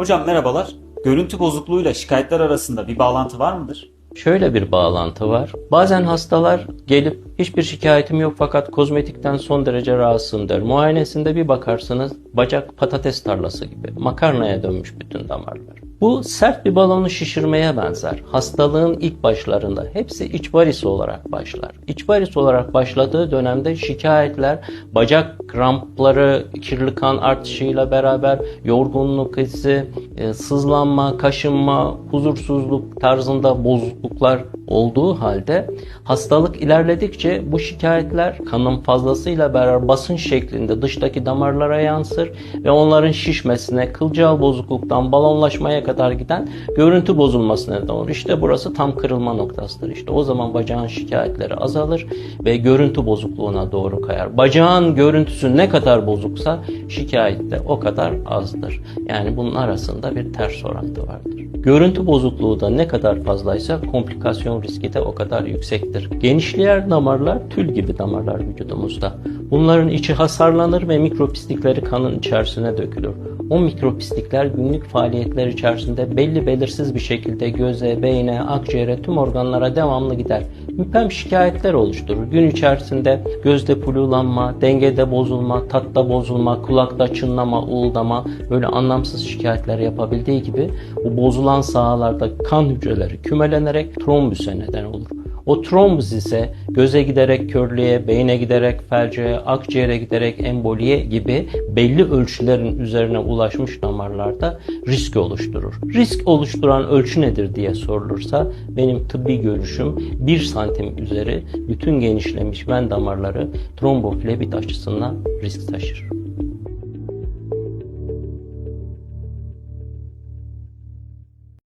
Hocam merhabalar. Görüntü bozukluğuyla şikayetler arasında bir bağlantı var mıdır? Şöyle bir bağlantı var. Bazen hastalar gelip hiçbir şikayetim yok fakat kozmetikten son derece rahatsızım der. Muayenesinde bir bakarsınız bacak patates tarlası gibi makarnaya dönmüş bütün damarlar. Bu sert bir balonu şişirmeye benzer. Hastalığın ilk başlarında hepsi iç varis olarak başlar. İç varis olarak başladığı dönemde şikayetler bacak krampları, kirli kan artışıyla beraber yorgunluk hissi, e, sızlanma, kaşınma, huzursuzluk tarzında bozukluklar olduğu halde hastalık ilerledikçe bu şikayetler kanın fazlasıyla beraber basınç şeklinde dıştaki damarlara yansır ve onların şişmesine, kılcal bozukluktan balonlaşmaya kadar giden görüntü bozulmasına neden olur. İşte burası tam kırılma noktasıdır. İşte o zaman bacağın şikayetleri azalır ve görüntü bozukluğuna doğru kayar. Bacağın görüntüsü ne kadar bozuksa şikayet de o kadar azdır. Yani bunun arasında bir ters orantı vardır. Görüntü bozukluğu da ne kadar fazlaysa komplikasyon riski de o kadar yüksektir. Genişleyen damarlar tül gibi damarlar vücudumuzda. Bunların içi hasarlanır ve mikropislikleri kanın içerisine dökülür. O mikropislikler günlük faaliyetler içerisinde belli belirsiz bir şekilde göze, beyne, akciğere, tüm organlara devamlı gider. Müpem şikayetler oluşturur. Gün içerisinde gözde pululanma, dengede bozulma, tatta bozulma, kulakta çınlama, uğuldama böyle anlamsız şikayetler yapabildiği gibi bu bozulan sahalarda kan hücreleri kümelenerek trombüse neden olur. O trombüs ise göze giderek körlüğe, beyne giderek felce, akciğere giderek emboliye gibi belli ölçülerin üzerine ulaşmış damarlarda risk oluşturur. Risk oluşturan ölçü nedir diye sorulursa benim tıbbi görüşüm 1 santim üzeri bütün genişlemiş ven damarları tromboflebit açısından risk taşır.